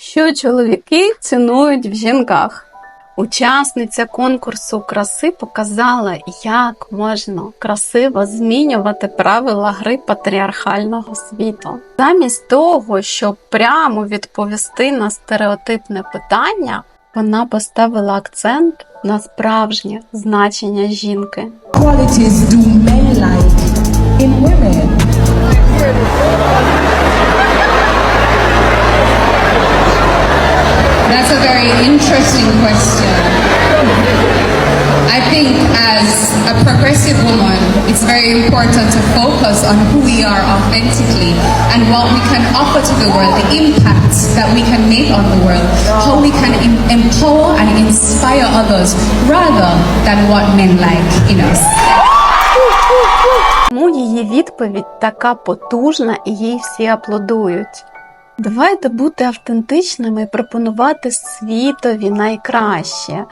Що чоловіки цінують в жінках? Учасниця конкурсу краси показала, як можна красиво змінювати правила гри патріархального світу. Замість того, щоб прямо відповісти на стереотипне питання, вона поставила акцент на справжнє значення жінки. That's a very interesting question. I think as a progressive woman, it's very important to focus on who we are authentically and what we can offer to the world, the impact that we can make on the world, how we can em- empower and inspire others rather than what men like in us. Тому її відповідь така потужна і їй всі аплодують. Давайте бути автентичними і пропонувати світові найкраще.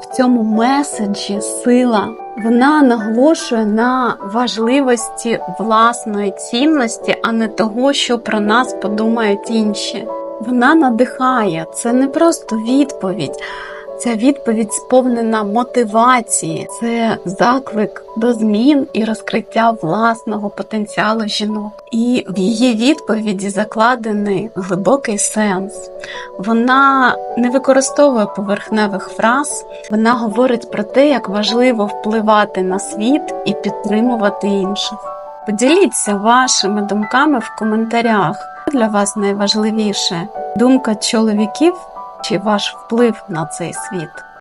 В цьому меседжі сила. Вона наголошує на важливості власної цінності, а не того, що про нас подумають інші. Вона надихає. Це не просто відповідь. Ця відповідь сповнена мотивації, це заклик до змін і розкриття власного потенціалу жінок. І в її відповіді закладений глибокий сенс. Вона не використовує поверхневих фраз, вона говорить про те, як важливо впливати на світ і підтримувати інших. Поділіться вашими думками в коментарях. Що Для вас найважливіше думка чоловіків чи ваш вплив на цей світ?